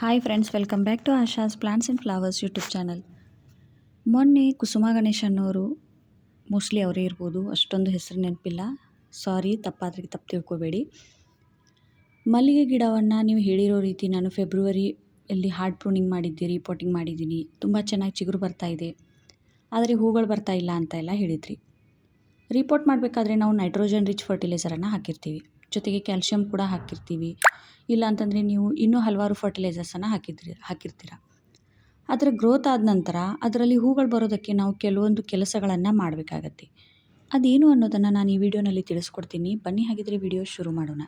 Hi friends welcome back to Asha's plants and flowers YouTube channel ಮೊನ್ನೆ ಕುಸುಮ ಗಣೇಶ್ ಅನ್ನೋರು mostly ಅವರೇ ಇರ್ಬೋದು, ಅಷ್ಟೊಂದು ಹೆಸರು ನೆನಪಿಲ್ಲ. ಸಾರಿ ತಪ್ಪಾದ್ರೆ ತಪ್ಪು ತಿಳ್ಕೊಬೇಡಿ. ಮಲ್ಲಿಗೆ ಗಿಡವನ್ನು ನೀವು ಹೇಳಿರೋ ರೀತಿ ನಾನು ಫೆಬ್ರವರಿಯಲ್ಲಿ ಹಾರ್ಡ್ ಪ್ರೂನಿಂಗ್ ಮಾಡಿದ್ದೀರಿ ರಿಪೋರ್ಟಿಂಗ್ ಮಾಡಿದ್ದೀನಿ. ತುಂಬ ಚೆನ್ನಾಗಿ ಚಿಗುರು ಬರ್ತಾ ಇದೆ. ಆದರೆ ಹೂಗಳು ಬರ್ತಾ ಇಲ್ಲ ಅಂತ ಎಲ್ಲ ಹೇಳಿದ್ರಿ. ರಿಪೋರ್ಟ್ ಮಾಡಬೇಕಾದ್ರೆ ನಾವು ನೈಟ್ರೋಜನ್ ರಿಚ್ ಫರ್ಟಿಲೈಸರನ್ನು ಹಾಕಿರ್ತೀವಿ. ಜೊತೆಗೆ ಕ್ಯಾಲ್ಶಿಯಂ ಕೂಡ ಹಾಕಿರ್ತೀವಿ. ಇಲ್ಲ ಅಂತಂದರೆ ನೀವು ಇನ್ನೂ ಹಲವಾರು ಫರ್ಟಿಲೈಸರ್ಸನ್ನು ಹಾಕಿದ್ರಿ, ಹಾಕಿರ್ತೀರ. ಅದರ ಗ್ರೋತ್ ಆದ ನಂತರ ಅದರಲ್ಲಿ ಹೂಗಳು ಬರೋದಕ್ಕೆ ನಾವು ಕೆಲವೊಂದು ಕೆಲಸಗಳನ್ನು ಮಾಡಬೇಕಾಗತ್ತೆ. ಅದೇನು ಅನ್ನೋದನ್ನು ನಾನು ಈ ವಿಡಿಯೋನಲ್ಲಿ ತಿಳಿಸ್ಕೊಡ್ತೀನಿ. ಬನ್ನಿ ಹಾಗಿದ್ರೆ ವಿಡಿಯೋ ಶುರು ಮಾಡೋಣ.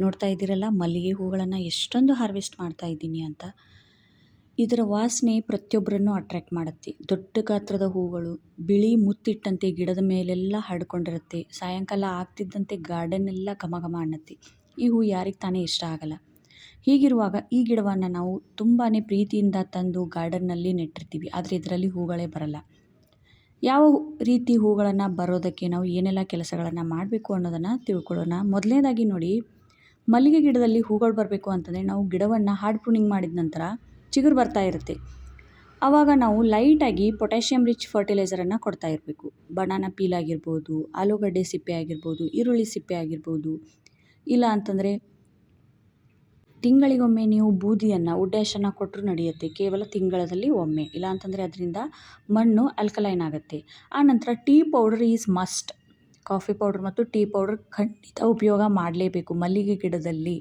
ನೋಡ್ತಾ ಇದ್ದೀರಲ್ಲ ಮಲ್ಲಿಗೆ ಹೂಗಳನ್ನು ಎಷ್ಟೊಂದು ಹಾರ್ವೆಸ್ಟ್ ಮಾಡ್ತಾ ಇದ್ದೀನಿ ಅಂತ. ಇದರ ವಾಸನೆ ಪ್ರತಿಯೊಬ್ಬರನ್ನು ಅಟ್ರ್ಯಾಕ್ಟ್ ಮಾಡುತ್ತೆ. ದೊಡ್ಡ ಗಾತ್ರದ ಹೂಗಳು, ಬಿಳಿ ಮುತ್ತಿಟ್ಟಂತೆ ಗಿಡದ ಮೇಲೆಲ್ಲ ಹರಡ್ಕೊಂಡಿರುತ್ತೆ. ಸಾಯಂಕಾಲ ಆಗ್ತಿದ್ದಂತೆ ಗಾರ್ಡನ್ ಎಲ್ಲ ಘಮ ಘಮ ಅನ್ನತ್ತೆ. ಈ ಹೂ ಯಾರಿಗೆ ತಾನೇ ಇಷ್ಟ ಆಗಲ್ಲ. ಹೀಗಿರುವಾಗ ಈ ಗಿಡವನ್ನು ನಾವು ತುಂಬಾ ಪ್ರೀತಿಯಿಂದ ತಂದು ಗಾರ್ಡನ್ನಲ್ಲಿ ನೆಟ್ಟಿರ್ತೀವಿ. ಆದರೆ ಇದರಲ್ಲಿ ಹೂಗಳೇ ಬರಲ್ಲ. ಯಾವ ರೀತಿ ಹೂಗಳನ್ನು ಬರೋದಕ್ಕೆ ನಾವು ಏನೆಲ್ಲ ಕೆಲಸಗಳನ್ನು ಮಾಡಬೇಕು ಅನ್ನೋದನ್ನು ತಿಳ್ಕೊಳ್ಳೋಣ. ಮೊದಲನೇದಾಗಿ ನೋಡಿ, ಮಲ್ಲಿಗೆ ಗಿಡದಲ್ಲಿ ಹೂಗಳು ಬರಬೇಕು ಅಂತಂದರೆ ನಾವು ಗಿಡವನ್ನು ಹಾರ್ಡ್ ಪ್ರೂನಿಂಗ್ ಮಾಡಿದ ನಂತರ ಚಿಗುರು ಬರ್ತಾ ಇರುತ್ತೆ. ಆವಾಗ ನಾವು ಲೈಟಾಗಿ ಪೊಟ್ಯಾಷಿಯಂ ರಿಚ್ ಫರ್ಟಿಲೈಸರನ್ನು ಕೊಡ್ತಾ ಇರಬೇಕು. ಬನಾನಾ ಪೀಲ್ ಆಗಿರ್ಬೋದು, ಆಲೂಗಡ್ಡೆ ಸಿಪ್ಪೆ ಆಗಿರ್ಬೋದು, ಈರುಳ್ಳಿ ಸಿಪ್ಪೆ ಆಗಿರ್ಬೋದು. ಇಲ್ಲ ಅಂತಂದರೆ ತಿಂಗಳಿಗೊಮ್ಮೆ ನೀವು ಬೂದಿಯನ್ನು ಉಡ್ಡ್ಯಾಶನ್ನು ಕೊಟ್ಟರು ನಡೆಯುತ್ತೆ. ಕೇವಲ ತಿಂಗಳಲ್ಲಿ ಒಮ್ಮೆ. ಇಲ್ಲ ಅಂತಂದರೆ ಅದರಿಂದ ಮಣ್ಣು ಅಲ್ಕಲೈನ್ ಆಗುತ್ತೆ. ಆನಂತರ tea powder is must. Coffee powder ಮತ್ತು ಟೀ ಪೌಡ್ರ್ ಖಂಡಿತ ಉಪಯೋಗ ಮಾಡಲೇಬೇಕು ಮಲ್ಲಿಗೆ ಗಿಡದಲ್ಲಿ.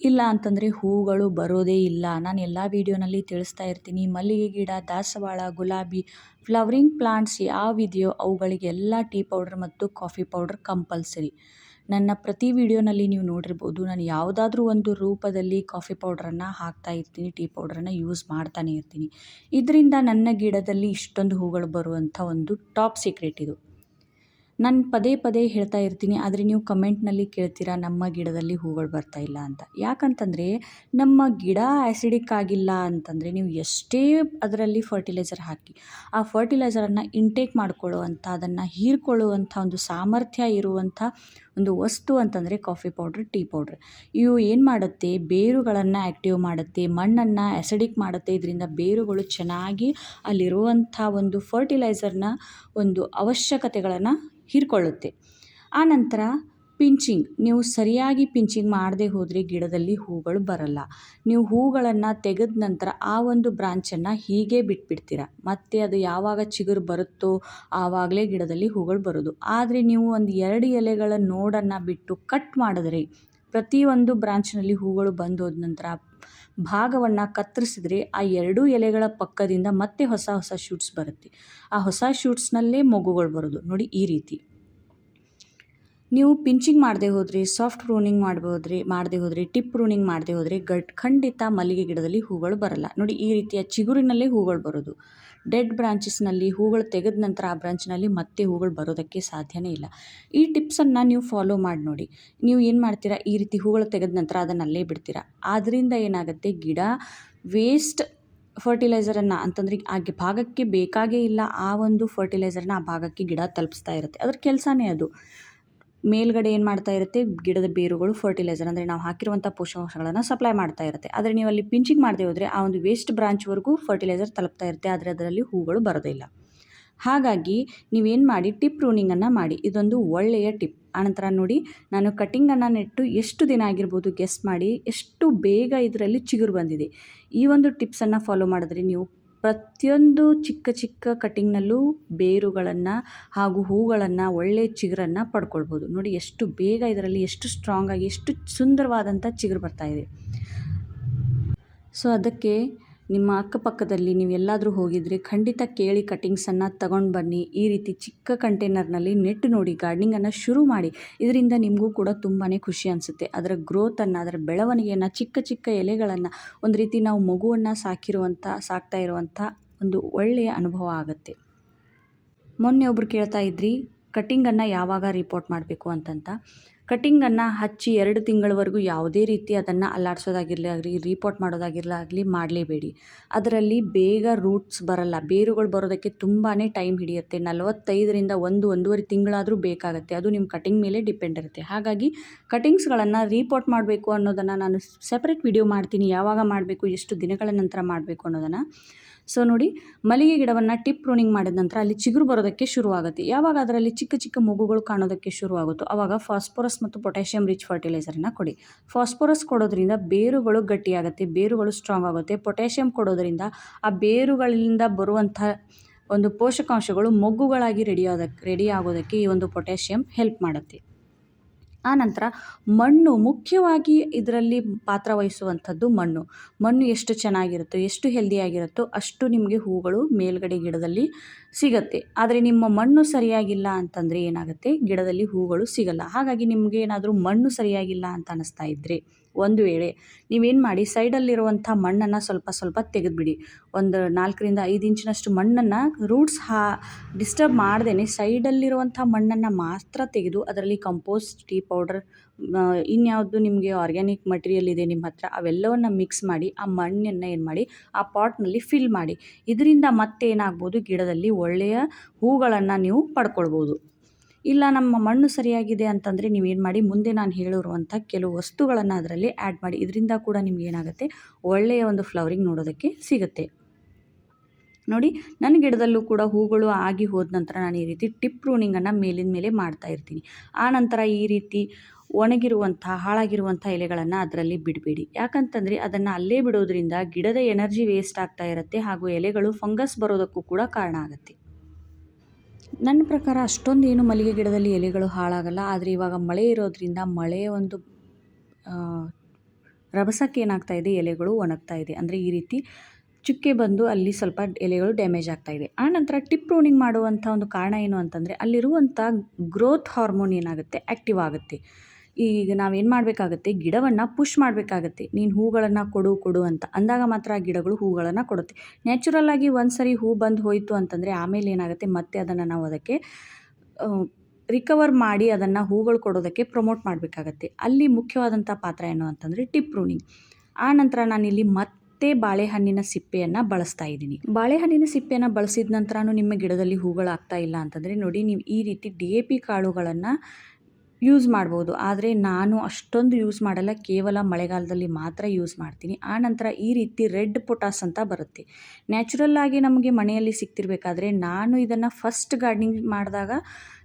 ಇಲ್ಲ ಅಂತಂದರೆ ಹೂಗಳು ಬರೋದೇ ಇಲ್ಲ. ನಾನು ಎಲ್ಲ ವೀಡಿಯೋನಲ್ಲಿ ತಿಳಿಸ್ತಾ ಇರ್ತೀನಿ, ಮಲ್ಲಿಗೆ ಗಿಡ, ದಾಸವಾಳ, ಗುಲಾಬಿ, ಫ್ಲವರಿಂಗ್ ಪ್ಲಾಂಟ್ಸ್ ಯಾವಿದೆಯೋ ಅವುಗಳಿಗೆಲ್ಲ ಟೀ ಪೌಡ್ರ್ ಮತ್ತು ಕಾಫಿ ಪೌಡ್ರ್ ಕಂಪಲ್ಸರಿ. ನನ್ನ ಪ್ರತಿ ವಿಡಿಯೋನಲ್ಲಿ ನೀವು ನೋಡಿರ್ಬೋದು, ನಾನು ಯಾವುದಾದ್ರೂ ಒಂದು ರೂಪದಲ್ಲಿ ಕಾಫಿ ಪೌಡ್ರನ್ನು ಹಾಕ್ತಾ ಇರ್ತೀನಿ, ಟೀ ಪೌಡ್ರನ್ನು ಯೂಸ್ ಮಾಡ್ತಾನೆ ಇರ್ತೀನಿ. ಇದರಿಂದ ನನ್ನ ಗಿಡದಲ್ಲಿ ಇಷ್ಟೊಂದು ಹೂಗಳು ಬರುವಂಥ ಒಂದು ಟಾಪ್ ಸೀಕ್ರೆಟ್ ಇದು. ನಾನು ಪದೇ ಪದೇ ಹೇಳ್ತಾ ಇರ್ತೀನಿ, ಆದರೆ ನೀವು ಕಮೆಂಟ್ನಲ್ಲಿ ಕೇಳ್ತೀರಾ, ನಮ್ಮ ಗಿಡದಲ್ಲಿ ಹೂಗಳು ಬರ್ತಾ ಇಲ್ಲ ಅಂತ. ಯಾಕಂತಂದರೆ, ನಮ್ಮ ಗಿಡ ಆ್ಯಸಿಡಿಕ್ ಆಗಿಲ್ಲ ಅಂತಂದರೆ ನೀವು ಎಷ್ಟೇ ಅದರಲ್ಲಿ ಫರ್ಟಿಲೈಸರ್ ಹಾಕಿ, ಆ ಫರ್ಟಿಲೈಸರನ್ನು ಇಂಟೇಕ್ ಮಾಡ್ಕೊಳ್ಳುವಂಥ, ಅದನ್ನು ಹೀರ್ಕೊಳ್ಳುವಂಥ ಒಂದು ಸಾಮರ್ಥ್ಯ ಇರುವಂಥ ಒಂದು ವಸ್ತು ಅಂತಂದರೆ ಕಾಫಿ ಪೌಡ್ರ್, ಟೀ ಪೌಡ್ರ್. ಇವು ಏನು ಮಾಡುತ್ತೆ? ಬೇರುಗಳನ್ನು ಆ್ಯಕ್ಟಿವ್ ಮಾಡುತ್ತೆ, ಮಣ್ಣನ್ನು ಎಸಿಡಿಕ್ ಮಾಡುತ್ತೆ. ಇದರಿಂದ ಬೇರುಗಳು ಚೆನ್ನಾಗಿ ಅಲ್ಲಿರುವಂಥ ಒಂದು ಫರ್ಟಿಲೈಸರ್ನ ಒಂದು ಅವಶ್ಯಕತೆಗಳನ್ನು ಹೀರ್ಕೊಳ್ಳುತ್ತೆ. ಆನಂತರ ಪಿಂಚಿಂಗ್. ನೀವು ಸರಿಯಾಗಿ ಪಿಂಚಿಂಗ್ ಮಾಡದೇ ಹೋದರೆ ಗಿಡದಲ್ಲಿ ಹೂಗಳು ಬರಲ್ಲ. ನೀವು ಹೂಗಳನ್ನು ತೆಗೆದ ನಂತರ ಆ ಒಂದು ಬ್ರಾಂಚನ್ನು ಹೀಗೆ ಬಿಟ್ಬಿಡ್ತೀರ. ಮತ್ತು ಅದು ಯಾವಾಗ ಚಿಗುರು ಬರುತ್ತೋ ಆವಾಗಲೇ ಗಿಡದಲ್ಲಿ ಹೂಗಳು ಬರೋದು. ಆದರೆ ನೀವು ಒಂದು ಎರಡು ಎಲೆಗಳ ನೋಡನ್ನು ಬಿಟ್ಟು ಕಟ್ ಮಾಡಿದ್ರೆ ಪ್ರತಿಯೊಂದು ಬ್ರಾಂಚ್ನಲ್ಲಿ ಹೂಗಳು ಬಂದೋದ ನಂತರ ಭಾಗವನ್ನು ಕತ್ತರಿಸಿದ್ರೆ ಆ ಎರಡೂ ಎಲೆಗಳ ಪಕ್ಕದಿಂದ ಮತ್ತೆ ಹೊಸ ಹೊಸ ಶೂಟ್ಸ್ ಬರುತ್ತೆ. ಆ ಹೊಸ ಶೂಟ್ಸ್ನಲ್ಲೇ ಮಗುಗಳು ಬರೋದು. ನೋಡಿ ಈ ರೀತಿ. ನೀವು ಪಿಂಚಿಂಗ್ ಮಾಡದೆ ಹೋದ್ರಿ, ಸಾಫ್ಟ್ ಪ್ರೂನಿಂಗ್ ಮಾಡ್ಬೋದ್ರಿ, ಮಾಡದೆ ಹೋದ್ರಿ, ಟಿಪ್ ಪ್ರೂನಿಂಗ್ ಮಾಡದೆ ಹೋದ್ರಿ ಗಟ್ ಖಂಡಿತ ಮಲ್ಲಿಗೆ ಗಿಡದಲ್ಲಿ ಹೂಗಳು ಬರಲ್ಲ. ನೋಡಿ, ಈ ರೀತಿಯ ಚಿಗುರಿನಲ್ಲೇ ಹೂಗಳು ಬರೋದು. ಡೆಡ್ ಬ್ರಾಂಚಸ್ನಲ್ಲಿ ಹೂಗಳು ತೆಗೆದ ನಂತರ ಆ ಬ್ರಾಂಚ್ನಲ್ಲಿ ಮತ್ತೆ ಹೂಗಳು ಬರೋದಕ್ಕೆ ಸಾಧ್ಯನೇ ಇಲ್ಲ. ಈ ಟಿಪ್ಸನ್ನು ನೀವು ಫಾಲೋ ಮಾಡಿ ನೋಡಿ. ನೀವು ಏನು ಮಾಡ್ತೀರಾ? ಈ ರೀತಿ ಹೂಗಳು ತೆಗೆದ ನಂತರ ಅದನ್ನು ಅಲ್ಲೇ ಬಿಡ್ತೀರಾ? ಆದ್ದರಿಂದ ಏನಾಗುತ್ತೆ? ಗಿಡ ವೇಸ್ಟ್ ಫರ್ಟಿಲೈಸರನ್ನು ಅಂತಂದರೆ ಆ ಭಾಗಕ್ಕೆ ಬೇಕಾಗೇ ಇಲ್ಲ. ಆ ಒಂದು ಫರ್ಟಿಲೈಸರ್ನ ಆ ಭಾಗಕ್ಕೆ ಗಿಡ ತಲುಪಿಸ್ತಾ ಇರುತ್ತೆ. ಅದ್ರ ಕೆಲಸನೇ ಅದು. ಮೇಲ್ಗಡೆ ಏನು ಮಾಡ್ತಾ ಇರುತ್ತೆ? ಗಿಡದ ಬೇರುಗಳು ಫರ್ಟಿಲೈಸರ್ ಅಂದರೆ ನಾವು ಹಾಕಿರುವಂಥ ಪೋಷಕಾಂಶಗಳನ್ನು ಸಪ್ಲೈ ಮಾಡ್ತಾ ಇರುತ್ತೆ. ಆದರೆ ನೀವು ಅಲ್ಲಿ ಪಿಂಚಿಂಗ್ ಮಾಡದೆ ಹೋದರೆ ಆ ಒಂದು ವೇಸ್ಟ್ ಬ್ರಾಂಚ್ವರೆಗೂ ಫರ್ಟಿಲೈಸರ್ ತಲುಪ್ತಾ ಇರುತ್ತೆ, ಆದರೆ ಅದರಲ್ಲಿ ಹೂಗಳು ಬರೋದಿಲ್ಲ ಹಾಗಾಗಿ ನೀವೇನು ಮಾಡಿ? ಟಿಪ್ ಪ್ರೂನಿಂಗನ್ನು ಮಾಡಿ. ಇದೊಂದು ಒಳ್ಳೆಯ ಟಿಪ್ ಆನಂತರ ನೋಡಿ, ನಾನು ಕಟ್ಟಿಂಗನ್ನು ನೆಟ್ಟು ಎಷ್ಟು ದಿನ ಆಗಿರ್ಬೋದು ಗೆಸ್ ಮಾಡಿ, ಎಷ್ಟು ಬೇಗ ಇದರಲ್ಲಿ ಚಿಗುರು ಬಂದಿದೆ. ಈ ಒಂದು ಟಿಪ್ಸನ್ನು ಫಾಲೋ ಮಾಡಿದ್ರೆ ನೀವು ಪ್ರತಿಯೊಂದು ಚಿಕ್ಕ ಚಿಕ್ಕ ಕಟಿಂಗ್ನಲ್ಲೂ ಬೇರುಗಳನ್ನು ಹಾಗೂ ಹೂಗಳನ್ನು ಒಳ್ಳೆಯ ಚಿಗುರನ್ನು ಪಡ್ಕೊಳ್ಬೋದು. ನೋಡಿ ಎಷ್ಟು ಬೇಗ ಇದರಲ್ಲಿ ಎಷ್ಟು ಸ್ಟ್ರಾಂಗಾಗಿ ಎಷ್ಟು ಸುಂದರವಾದಂಥ ಚಿಗುರು ಬರ್ತಾ ಇದೆ. ಸೊ ಅದಕ್ಕೆ ನಿಮ್ಮ ಅಕ್ಕಪಕ್ಕದಲ್ಲಿ ನೀವು ಎಲ್ಲಾದರೂ ಹೋಗಿದ್ರೆ ಖಂಡಿತ ಕೇಳಿ ಕಟಿಂಗ್ಸನ್ನು ತಗೊಂಡು ಬನ್ನಿ. ಈ ರೀತಿ ಚಿಕ್ಕ ಕಂಟೈನರ್ನಲ್ಲಿ ನೆಟ್ಟು ನೋಡಿ ಗಾರ್ಡ್ನಿಂಗನ್ನು ಶುರು ಮಾಡಿ. ಇದರಿಂದ ನಿಮಗೂ ಕೂಡ ತುಂಬಾ ಖುಷಿ ಅನಿಸುತ್ತೆ. ಅದರ ಗ್ರೋತನ್ನು ಅದರ ಬೆಳವಣಿಗೆಯನ್ನು, ಚಿಕ್ಕ ಚಿಕ್ಕ ಎಲೆಗಳನ್ನು ಒಂದು ರೀತಿ ನಾವು ಮಗುವನ್ನು ಸಾಕಿರುವಂಥ ಸಾಕ್ತಾ ಇರುವಂಥ ಒಂದು ಒಳ್ಳೆಯ ಅನುಭವ ಆಗುತ್ತೆ. ಮೊನ್ನೆ ಒಬ್ಬರು ಕೇಳ್ತಾ ಇದ್ರಿ ಕಟ್ಟಿಂಗನ್ನು ಯಾವಾಗ ರಿಪೋರ್ಟ್ ಮಾಡಬೇಕು ಅಂತಂತ ಕಟ್ಟಿಂಗನ್ನು ಹಚ್ಚಿ ಎರಡು ತಿಂಗಳವರೆಗೂ ಯಾವುದೇ ರೀತಿ ಅದನ್ನು ಅಲ್ಲಾಡಿಸೋದಾಗಿರಲಿ, ಆಗಲಿ ರಿಪೋರ್ಟ್ ಮಾಡೋದಾಗಿರಲಾಗಲಿ ಮಾಡಲೇಬೇಡಿ. ಅದರಲ್ಲಿ ಬೇಗ ರೂಟ್ಸ್ ಬರಲ್ಲ. ಬೇರುಗಳು ಬರೋದಕ್ಕೆ ತುಂಬಾ ಟೈಮ್ ಹಿಡಿಯುತ್ತೆ. ನಲವತ್ತೈದರಿಂದ ಒಂದು, ಒಂದೂವರೆ ತಿಂಗಳಾದರೂ ಬೇಕಾಗುತ್ತೆ. ಅದು ನಿಮ್ಮ ಕಟಿಂಗ್ ಮೇಲೆ ಡಿಪೆಂಡ್ ಇರುತ್ತೆ. ಹಾಗಾಗಿ ಕಟಿಂಗ್ಸ್ಗಳನ್ನು ರಿಪೋರ್ಟ್ ಮಾಡಬೇಕು ಅನ್ನೋದನ್ನು ನಾನು ಸೆಪ್ರೇಟ್ ವಿಡಿಯೋ ಮಾಡ್ತೀನಿ. ಯಾವಾಗ ಮಾಡಬೇಕು, ಎಷ್ಟು ದಿನಗಳ ನಂತರ ಮಾಡಬೇಕು ಅನ್ನೋದನ್ನು. ಸೊ ನೋಡಿ, ಮಲ್ಲಿಗೆ ಗಿಡವನ್ನು ಟಿಪ್ ಪ್ರೂನಿಂಗ್ ಮಾಡಿದ ನಂತರ ಅಲ್ಲಿ ಚಿಗುರು ಬರೋದಕ್ಕೆ ಶುರುವಾಗುತ್ತೆ. ಯಾವಾಗ ಅದರಲ್ಲಿ ಚಿಕ್ಕ ಚಿಕ್ಕ ಮಗುಗಳು ಕಾಣೋದಕ್ಕೆ ಶುರುವಾಗುತ್ತೋ ಆವಾಗ ಫಾಸ್ಫರಸ್ ಮತ್ತು ಪೊಟ್ಯಾಷಿಯಂ ರಿಚ್ ಫರ್ಟಿಲೈಸರ್ನ ಕೊಡಿ. ಫಾಸ್ಫರಸ್ ಕೊಡೋದ್ರಿಂದ ಬೇರುಗಳು ಗಟ್ಟಿಯಾಗುತ್ತೆ, ಬೇರುಗಳು ಸ್ಟ್ರಾಂಗ್ ಆಗುತ್ತೆ. ಪೊಟ್ಯಾಷಿಯಂ ಕೊಡೋದ್ರಿಂದ ಆ ಬೇರುಗಳಿಂದ ಬರುವಂಥ ಒಂದು ಪೋಷಕಾಂಶಗಳು ಮೊಗ್ಗುಗಳಾಗಿ ರೆಡಿ ಆಗೋದಕ್ಕೆ ರೆಡಿ ಆಗೋದಕ್ಕೆ ಈ ಒಂದು ಪೊಟ್ಯಾಷಿಯಂ ಹೆಲ್ಪ್ ಮಾಡುತ್ತೆ. ಆನಂತರ ಮಣ್ಣು ಮುಖ್ಯವಾಗಿ ಇದರಲ್ಲಿ ಪಾತ್ರ ವಹಿಸುವಂಥದ್ದು ಮಣ್ಣು. ಮಣ್ಣು ಎಷ್ಟು ಚೆನ್ನಾಗಿರುತ್ತೋ, ಎಷ್ಟು ಹೆಲ್ದಿಯಾಗಿರುತ್ತೋ ಅಷ್ಟು ನಿಮಗೆ ಹೂಗಳು ಮೇಲ್ಗಡೆ ಗಿಡದಲ್ಲಿ ಸಿಗುತ್ತೆ. ಆದರೆ ನಿಮ್ಮ ಮಣ್ಣು ಸರಿಯಾಗಿಲ್ಲ ಅಂತಂದರೆ ಏನಾಗುತ್ತೆ? ಗಿಡದಲ್ಲಿ ಹೂಗಳು ಸಿಗಲ್ಲ. ಹಾಗಾಗಿ ನಿಮಗೆ ಏನಾದರೂ ಮಣ್ಣು ಸರಿಯಾಗಿಲ್ಲ ಅಂತ ಅನ್ನಿಸ್ತಾ ಇದ್ದರೆ ಒಂದು ವೇಳೆ ನೀವೇನು ಮಾಡಿ, ಸೈಡಲ್ಲಿರುವಂಥ ಮಣ್ಣನ್ನು ಸ್ವಲ್ಪ ಸ್ವಲ್ಪ ತೆಗೆದುಬಿಡಿ. ಒಂದು ನಾಲ್ಕರಿಂದ ಐದು ಇಂಚಿನಷ್ಟು ಮಣ್ಣನ್ನು ರೂಟ್ಸ್ ಹಾ, ಡಿಸ್ಟರ್ಬ್ ಮಾಡ್ದೇ ಸೈಡಲ್ಲಿರುವಂಥ ಮಣ್ಣನ್ನು ಮಾತ್ರ ತೆಗೆದು ಅದರಲ್ಲಿ ಕಂಪೋಸ್ಟ್ ಟೀ ಪೌಡರ್ ಇನ್ಯಾವುದು ನಿಮಗೆ ಆರ್ಗ್ಯಾನಿಕ್ ಮಟೀರಿಯಲ್ ಇದೆ ನಿಮ್ಮ ಹತ್ರ, ಅವೆಲ್ಲವನ್ನು ಮಿಕ್ಸ್ ಮಾಡಿ, ಆ ಮಣ್ಣನ್ನು ಏನು ಮಾಡಿ, ಆ ಪಾಟ್ನಲ್ಲಿ ಫಿಲ್ ಮಾಡಿ. ಇದರಿಂದ ಮತ್ತೆ ಏನಾಗ್ಬೋದು ಗಿಡದಲ್ಲಿ ಒಳ್ಳೆಯ ಹೂಗಳನ್ನು ನೀವು ಪಡ್ಕೊಳ್ಬೋದು. ಇಲ್ಲ, ನಮ್ಮ ಮಣ್ಣು ಸರಿಯಾಗಿದೆ ಅಂತಂದರೆ ನೀವೇನು ಮಾಡಿ, ಮುಂದೆ ನಾನು ಹೇಳಿರುವಂಥ ಕೆಲವು ವಸ್ತುಗಳನ್ನು ಅದರಲ್ಲಿ ಆ್ಯಡ್ ಮಾಡಿ, ಇದರಿಂದ ಕೂಡ ನಿಮ್ಗೆ ಏನಾಗುತ್ತೆ, ಒಳ್ಳೆಯ ಒಂದು ಫ್ಲವರಿಂಗ್ ನೋಡೋದಕ್ಕೆ ಸಿಗುತ್ತೆ. ನೋಡಿ ನನ್ನ ಗಿಡದಲ್ಲೂ ಕೂಡ ಹೂಗಳು ಆಗಿ ಹೋದ ನಂತರ ನಾನು ಈ ರೀತಿ ಟಿಪ್ ರೂನಿಂಗನ್ನು ಮೇಲಿನ ಮೇಲೆ ಮಾಡ್ತಾ ಇರ್ತೀನಿ. ಆ ನಂತರ ಈ ರೀತಿ ಒಣಗಿರುವಂಥ, ಹಾಳಾಗಿರುವಂಥ ಎಲೆಗಳನ್ನು ಅದರಲ್ಲಿ ಬಿಡಬೇಡಿ. ಯಾಕಂತಂದರೆ ಅದನ್ನು ಅಲ್ಲೇ ಬಿಡೋದ್ರಿಂದ ಗಿಡದ ಎನರ್ಜಿ ವೇಸ್ಟ್ ಆಗ್ತಾ ಇರುತ್ತೆ ಹಾಗೂ ಎಲೆಗಳು ಫಂಗಸ್ ಬರೋದಕ್ಕೂ ಕೂಡ ಕಾರಣ ಆಗುತ್ತೆ. ನನ್ನ ಪ್ರಕಾರ ಅಷ್ಟೊಂದು ಏನು ಮಲ್ಲಿಗೆ ಗಿಡದಲ್ಲಿ ಎಲೆಗಳು ಹಾಳಾಗಲ್ಲ. ಆದರೆ ಇವಾಗ ಮಳೆ ಇರೋದ್ರಿಂದ ಮಳೆಯ ಒಂದು ರಭಸಕ್ಕೆ ಏನಾಗ್ತಾ ಇದೆ? ಎಲೆಗಳು ಒಣಗ್ತಾ ಇದೆ. ಅಂದರೆ ಈ ರೀತಿ ಚುಕ್ಕೆ ಬಂದು ಅಲ್ಲಿ ಸ್ವಲ್ಪ ಎಲೆಗಳು ಡ್ಯಾಮೇಜ್ ಆಗ್ತಾ ಇದೆ. ನಂತರ ಟಿಪ್ ಪ್ರೂನಿಂಗ್ ಮಾಡುವಂಥ ಒಂದು ಕಾರಣ ಏನು ಅಂತಂದರೆ, ಅಲ್ಲಿರುವಂಥ ಗ್ರೋತ್ ಹಾರ್ಮೋನ್ ಏನಾಗುತ್ತೆ? ಆ್ಯಕ್ಟಿವ್ ಆಗುತ್ತೆ. ಈಗ ನಾವೇನು ಮಾಡಬೇಕಾಗತ್ತೆ? ಗಿಡವನ್ನು ಪುಷ್ ಮಾಡಬೇಕಾಗತ್ತೆ. ನೀನು ಹೂಗಳನ್ನು ಕೊಡು ಕೊಡು ಅಂತ. ಅಂದಾಗ ಮಾತ್ರ ಆ ಗಿಡಗಳು ಹೂಗಳನ್ನು ಕೊಡುತ್ತೆ. ನ್ಯಾಚುರಲ್ಲಾಗಿ ಒಂದು ಸರಿ ಹೂ ಬಂದು ಹೋಯಿತು ಅಂತಂದರೆ ಆಮೇಲೆ ಏನಾಗುತ್ತೆ? ಮತ್ತೆ ಅದನ್ನು ನಾವು ಅದಕ್ಕೆ ರಿಕವರ್ ಮಾಡಿ ಅದನ್ನು ಹೂಗಳು ಕೊಡೋದಕ್ಕೆ ಪ್ರಮೋಟ್ ಮಾಡಬೇಕಾಗತ್ತೆ. ಅಲ್ಲಿ ಮುಖ್ಯವಾದಂಥ ಪಾತ್ರ ಏನು ಅಂತಂದರೆ ಟಿಪ್ ರೂನಿಂಗ್ ಆ ನಂತರ ನಾನಿಲ್ಲಿ ಮತ್ತೆ ಬಾಳೆಹಣ್ಣಿನ ಸಿಪ್ಪೆಯನ್ನು ಬಳಸ್ತಾ ಇದ್ದೀನಿ. ಬಾಳೆಹಣ್ಣಿನ ಸಿಪ್ಪೆಯನ್ನು ಬಳಸಿದ ನಂತರನೂ ನಿಮ್ಮ ಗಿಡದಲ್ಲಿ ಹೂಗಳಾಗ್ತಾ ಇಲ್ಲ ಅಂತಂದರೆ ನೋಡಿ, ನೀವು ಈ ರೀತಿ ಡಿ ಎ ಪಿ ಕಾಳುಗಳನ್ನು ಯೂಸ್ ಮಾಡ್ಬೋದು. ಆದರೆ ನಾನು ಅಷ್ಟೊಂದು ಯೂಸ್ ಮಾಡಲ್ಲ. ಕೇವಲ ಮಳೆಗಾಲದಲ್ಲಿ ಮಾತ್ರ ಯೂಸ್ ಮಾಡ್ತೀನಿ. ಆ ನಂತರ ಈ ರೀತಿ ರೆಡ್ ಪೊಟಾಸ್ ಅಂತ ಬರುತ್ತೆ. ನ್ಯಾಚುರಲ್ ಆಗಿ ನಮಗೆ ಮನೆಯಲ್ಲಿ ಸಿಗ್ತಿರಬೇಕಾದ್ರೆ ನಾನು ಇದನ್ನು ಫಸ್ಟ್ ಗಾರ್ಡನಿಂಗ್ ಮಾಡಿದಾಗ,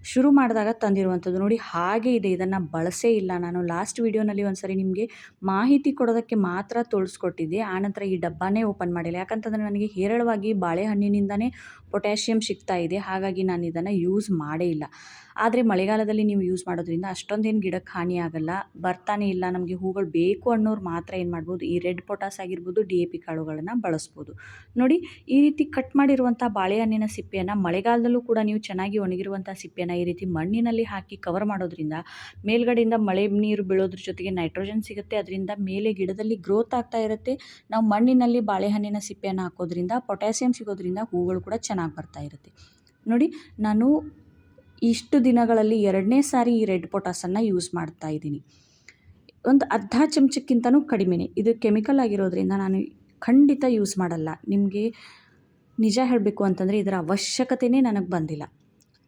ಶುರು ಮಾಡಿದಾಗ ತಂದಿರುವಂಥದ್ದು. ನೋಡಿ, ಹಾಗೆ ಇದೆ. ಇದನ್ನು ಬಳಸೇ ಇಲ್ಲ ನಾನು. ಲಾಸ್ಟ್ ವೀಡಿಯೋನಲ್ಲಿ ಒಂದು ಸರಿ ನಿಮಗೆ ಮಾಹಿತಿ ಕೊಡೋದಕ್ಕೆ ಮಾತ್ರ ತೋರಿಸ್ಕೊಟ್ಟಿದ್ದೆ ಆನಂತರ ಈ ಡಬ್ಬಾನೇ ಓಪನ್ ಮಾಡಿಲ್ಲ. ಯಾಕಂತಂದರೆ ನನಗೆ ಹೇರಳವಾಗಿ ಬಾಳೆಹಣ್ಣಿನಿಂದನೇ ಪೊಟ್ಯಾಷಿಯಮ್ ಸಿಗ್ತಾ ಇದೆ, ಹಾಗಾಗಿ ನಾನು ಇದನ್ನು ಯೂಸ್ ಮಾಡೇ ಇಲ್ಲ. ಆದರೆ ಮಳೆಗಾಲದಲ್ಲಿ ನೀವು ಯೂಸ್ ಮಾಡೋದ್ರಿಂದ ಅಷ್ಟೊಂದೇನು ಗಿಡಕ್ಕೆ ಹಾನಿ ಆಗಲ್ಲ, ಬರ್ತಾನೆ ಇಲ್ಲ, ನಮಗೆ ಹೂಗಳು ಬೇಕು ಅನ್ನೋರು ಮಾತ್ರ ಏನು ಮಾಡ್ಬೋದು, ಈ ರೆಡ್ ಪೊಟಾಸ್ ಆಗಿರ್ಬೋದು ಡಿ ಎ ಪಿ ಕಾಳುಗಳನ್ನು ಬಳಸ್ಬೋದು. ನೋಡಿ, ಈ ರೀತಿ ಕಟ್ ಮಾಡಿರುವಂಥ ಬಾಳೆಹಣ್ಣಿನ ಸಿಪ್ಪೆಯನ್ನು ಮಳೆಗಾಲದಲ್ಲೂ ಕೂಡ ನೀವು ಚೆನ್ನಾಗಿ ಒಣಗಿರುವಂಥ ಸಿಪ್ಪೆಯನ್ನು ಈ ರೀತಿ ಮಣ್ಣಿನಲ್ಲಿ ಹಾಕಿ ಕವರ್ ಮಾಡೋದ್ರಿಂದ ಮೇಲ್ಗಡೆಯಿಂದ ಮಳೆ ನೀರು ಬೀಳೋದ್ರ ಜೊತೆಗೆ ನೈಟ್ರೋಜನ್ ಸಿಗುತ್ತೆ, ಅದರಿಂದ ಮೇಲೆ ಗಿಡದಲ್ಲಿ ಗ್ರೋತ್ ಆಗ್ತಾ ಇರುತ್ತೆ. ನಾವು ಮಣ್ಣಿನಲ್ಲಿ ಬಾಳೆಹಣ್ಣಿನ ಸಿಪ್ಪೆಯನ್ನು ಹಾಕೋದ್ರಿಂದ ಪೊಟ್ಯಾಸಿಯಮ್ ಸಿಗೋದ್ರಿಂದ ಹೂಗಳು ಕೂಡ ಚೆನ್ನಾಗಿ ಬರ್ತಾ ಇರುತ್ತೆ. ನೋಡಿ, ನಾನು ಇಷ್ಟು ದಿನಗಳಲ್ಲಿ ಎರಡನೇ ಸಾರಿ ಈ ರೆಡ್ ಪೊಟಾಸನ್ನು ಯೂಸ್ ಮಾಡ್ತಾ ಇದ್ದೀನಿ. ಒಂದು ಅರ್ಧ ಚಮಚಕ್ಕಿಂತನೂ ಕಡಿಮೆನೇ. ಇದು ಕೆಮಿಕಲ್ ಆಗಿರೋದ್ರಿಂದ ನಾನು ಖಂಡಿತ ಯೂಸ್ ಮಾಡಲ್ಲ. ನಿಮಗೆ ನಿಜ ಹೇಳಬೇಕು ಅಂತಂದರೆ ಇದರ ಅವಶ್ಯಕತೆಯೇ ನನಗೆ ಬಂದಿಲ್ಲ.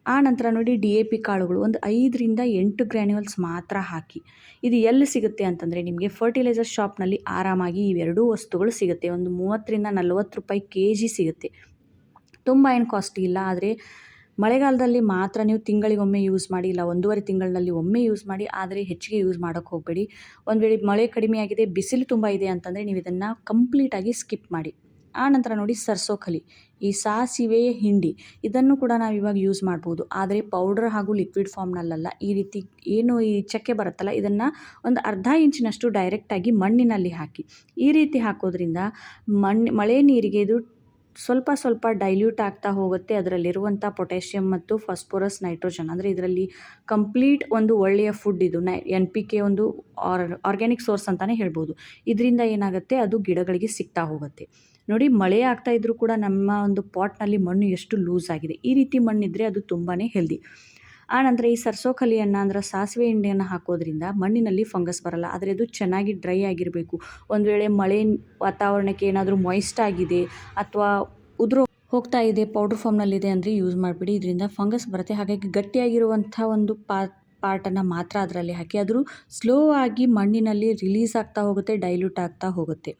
ಆ ನಂತರ ನೋಡಿ, ಡಿ ಎ ಪಿ ಕಾಳುಗಳು ಒಂದು ಐದರಿಂದ ಎಂಟು ಗ್ರ್ಯಾನ್ಯುವಲ್ಸ್ ಮಾತ್ರ ಹಾಕಿ. ಇದು ಎಲ್ಲಿ ಸಿಗುತ್ತೆ ಅಂತಂದರೆ ನಿಮಗೆ ಫರ್ಟಿಲೈಸರ್ ಶಾಪ್ನಲ್ಲಿ ಆರಾಮಾಗಿ ಇವೆರಡೂ ವಸ್ತುಗಳು ಸಿಗುತ್ತೆ. ಒಂದು ಮೂವತ್ತರಿಂದ ನಲ್ವತ್ತು ರೂಪಾಯಿ ಕೆ ಜಿ ಸಿಗುತ್ತೆ. ತುಂಬ ಏನು ಕಾಸ್ಟ್ಲಿ ಇಲ್ಲ, ಆದರೆ ಮಳೆಗಾಲದಲ್ಲಿ ಮಾತ್ರ ನೀವು ತಿಂಗಳಿಗೊಮ್ಮೆ ಯೂಸ್ ಮಾಡಿ, ಇಲ್ಲ ಒಂದೂವರೆ ತಿಂಗಳಿನಲ್ಲಿ ಒಮ್ಮೆ ಯೂಸ್ ಮಾಡಿ, ಆದರೆ ಹೆಚ್ಚಿಗೆ ಯೂಸ್ ಮಾಡೋಕ್ಕೆ ಹೋಗಬೇಡಿ. ಒಂದು ವೇಳೆ ಮಳೆ ಕಡಿಮೆ ಆಗಿದೆ, ಬಿಸಿಲು ತುಂಬ ಇದೆ ಅಂತಂದರೆ ನೀವು ಇದನ್ನು ಕಂಪ್ಲೀಟಾಗಿ ಸ್ಕಿಪ್ ಮಾಡಿ. ಆ ನಂತರ ನೋಡಿ ಸರ್ಸೋ ಖಲಿ ಈ ಸಾಸಿವೆಯ ಹಿಂಡಿ, ಇದನ್ನು ಕೂಡ ನಾವು ಇವಾಗ ಯೂಸ್ ಮಾಡ್ಬೋದು. ಆದರೆ ಪೌಡರ್ ಹಾಗೂ ಲಿಕ್ವಿಡ್ ಫಾರ್ಮ್ನಲ್ಲ ಈ ರೀತಿ ಏನು ಈ ಚಕ್ಕೆ ಬರುತ್ತಲ್ಲ, ಇದನ್ನು ಒಂದು ಅರ್ಧ ಇಂಚಿನಷ್ಟು ಡೈರೆಕ್ಟಾಗಿ ಮಣ್ಣಿನಲ್ಲಿ ಹಾಕಿ. ಈ ರೀತಿ ಹಾಕೋದ್ರಿಂದ ಮಣ್ಣು ಮಳೆ ನೀರಿಗೆ ಇದು ಸ್ವಲ್ಪ ಸ್ವಲ್ಪ ಡೈಲ್ಯೂಟ್ ಆಗ್ತಾ ಹೋಗುತ್ತೆ. ಅದರಲ್ಲಿರುವಂಥ ಪೊಟ್ಯಾಷಿಯಮ್ ಮತ್ತು ಫಾಸ್ಫೋರಸ್ ನೈಟ್ರೋಜನ್ ಅಂದರೆ ಇದರಲ್ಲಿ ಕಂಪ್ಲೀಟ್ ಒಂದು ಒಳ್ಳೆಯ ಫುಡ್ ಇದು. ನೈ ಎನ್ ಪಿ ಕೆ ಒಂದು ಆರ್ ಆರ್ಗ್ಯಾನಿಕ್ ಸೋರ್ಸ್ ಅಂತಲೇ ಹೇಳ್ಬೋದು. ಇದರಿಂದ ಏನಾಗುತ್ತೆ? ಅದು ಗಿಡಗಳಿಗೆ ಸಿಗ್ತಾ ಹೋಗುತ್ತೆ. ನೋಡಿ, ಮಳೆ ಆಗ್ತಾ ಇದ್ದರೂ ಕೂಡ ನಮ್ಮ ಒಂದು ಪಾಟ್ನಲ್ಲಿ ಮಣ್ಣು ಎಷ್ಟು ಲೂಸ್ ಆಗಿದೆ. ಈ ರೀತಿ ಮಣ್ಣಿದ್ದರೆ ಅದು ತುಂಬಾ ಹೆಲ್ದಿ ಆನಂತರ ಈ ಸರ್ಸೋ ಕಲಿಯನ್ನು ಅಂದ್ರೆ ಸಾಸಿವೆ ಎಣ್ಣೆಯನ್ನು ಹಾಕೋದ್ರಿಂದ ಮಣ್ಣಿನಲ್ಲಿ ಫಂಗಸ್ ಬರಲ್ಲ. ಆದರೆ ಇದು ಚೆನ್ನಾಗಿ ಡ್ರೈ ಆಗಿರಬೇಕು. ಒಂದು ವೇಳೆ ಮಳೆ ವಾತಾವರಣಕ್ಕೆ ಏನಾದರೂ ಮಾಯಿಸ್ಟ್ ಆಗಿದೆ ಅಥವಾ ಉದುರು ಹೋಗ್ತಾ ಇದೆ ಪೌಡ್ರ್ ಫಾರ್ಮ್ನಲ್ಲಿದೆ ಅಂದರೆ ಯೂಸ್ ಮಾಡಿಬಿಡಿ. ಇದರಿಂದ ಫಂಗಸ್ ಬರುತ್ತೆ. ಹಾಗಾಗಿ ಗಟ್ಟಿಯಾಗಿರುವಂಥ ಒಂದು ಪಾ ಪಾರ್ಟನ್ನು ಮಾತ್ರ ಅದರಲ್ಲಿ ಹಾಕಿ, ಆದರೂ ಸ್ಲೋ ಆಗಿ ಮಣ್ಣಿನಲ್ಲಿ ರಿಲೀಸ್ ಆಗ್ತಾ ಹೋಗುತ್ತೆ ಡೈಲ್ಯೂಟ್ ಆಗ್ತಾ ಹೋಗುತ್ತೆ.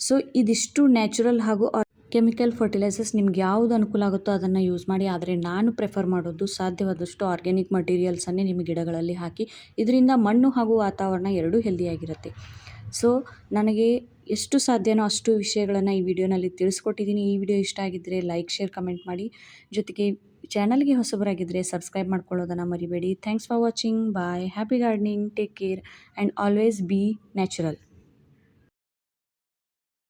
ಸೊ ಇದಿಷ್ಟು ನ್ಯಾಚುರಲ್ ಹಾಗೂ ಕೆಮಿಕಲ್ ಫರ್ಟಿಲೈಸರ್ಸ್ ನಿಮ್ಗೆ ಯಾವುದು ಅನುಕೂಲ ಆಗುತ್ತೋ ಅದನ್ನು ಯೂಸ್ ಮಾಡಿ, ಆದರೆ ನಾನು ಪ್ರೆಫರ್ ಮಾಡೋದು ಸಾಧ್ಯವಾದಷ್ಟು ಆರ್ಗ್ಯಾನಿಕ್ ಮಟೀರಿಯಲ್ಸನ್ನೇ ನಿಮ್ಮ ಗಿಡಗಳಲ್ಲಿ ಹಾಕಿ, ಇದರಿಂದ ಮಣ್ಣು ಹಾಗೂ ವಾತಾವರಣ ಎರಡೂ ಹೆಲ್ದಿಯಾಗಿರುತ್ತೆ ಸೊ ನನಗೆ ಎಷ್ಟು ಸಾಧ್ಯನೋ ಅಷ್ಟು ವಿಷಯಗಳನ್ನು ಈ ವಿಡಿಯೋನಲ್ಲಿ ತಿಳಿಸ್ಕೊಟ್ಟಿದ್ದೀನಿ ಈ ವಿಡಿಯೋ ಇಷ್ಟ ಆಗಿದ್ದರೆ ಲೈಕ್ ಶೇರ್ ಕಮೆಂಟ್ ಮಾಡಿ. ಜೊತೆಗೆ ಚಾನಲ್ಗೆ ಹೊಸಬರಾಗಿದ್ದರೆ ಸಬ್ಸ್ಕ್ರೈಬ್ ಮಾಡ್ಕೊಳ್ಳೋದನ್ನು ಮರಿಬೇಡಿ. Thanks for watching bye happy gardening take care and always be natural